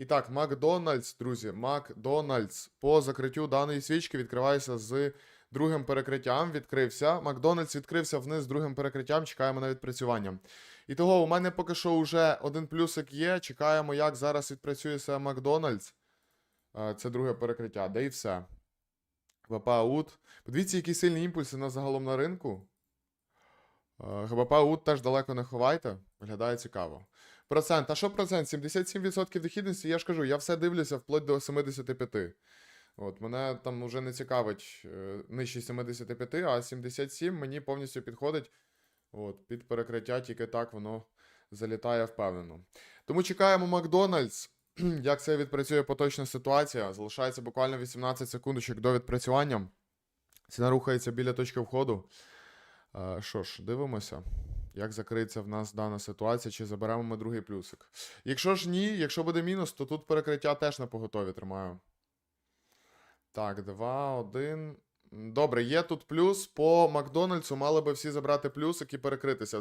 І так, Макдональдс, друзі, Макдональдс по закриттю даної свічки відкривається з другим перекриттям. Відкрився. Макдональдс відкрився вниз з другим перекриттям. Чекаємо на відпрацювання. І того, у мене поки що вже один плюсик є. Чекаємо, як зараз відпрацює себе Макдональдс. Е, Це друге перекриття, де і все. ГБП аут. Подивіться, які сильні імпульси на загалом на ринку. Е, ГБП аут теж далеко не ховайте. Виглядає цікаво. Процент. А що процент? 77% дохідності, я ж кажу, я все дивлюся вплоть до 75. От, мене там вже не цікавить е, нижче 75, а 77 мені повністю підходить. От, під перекриття, тільки так воно залітає впевнено. Тому чекаємо Макдональдс. Як це відпрацює поточна ситуація? Залишається буквально 18 секундочок до відпрацювання. Ціна рухається біля точки входу. Е, Що ж, дивимося, як закриється в нас дана ситуація, чи заберемо ми другий плюсик. Якщо ж ні, якщо буде мінус, то тут перекриття теж на поготові тримаю. Так, 2, 1. Добре, є тут плюс. По Макдональдсу мали би всі забрати плюсик і перекритися.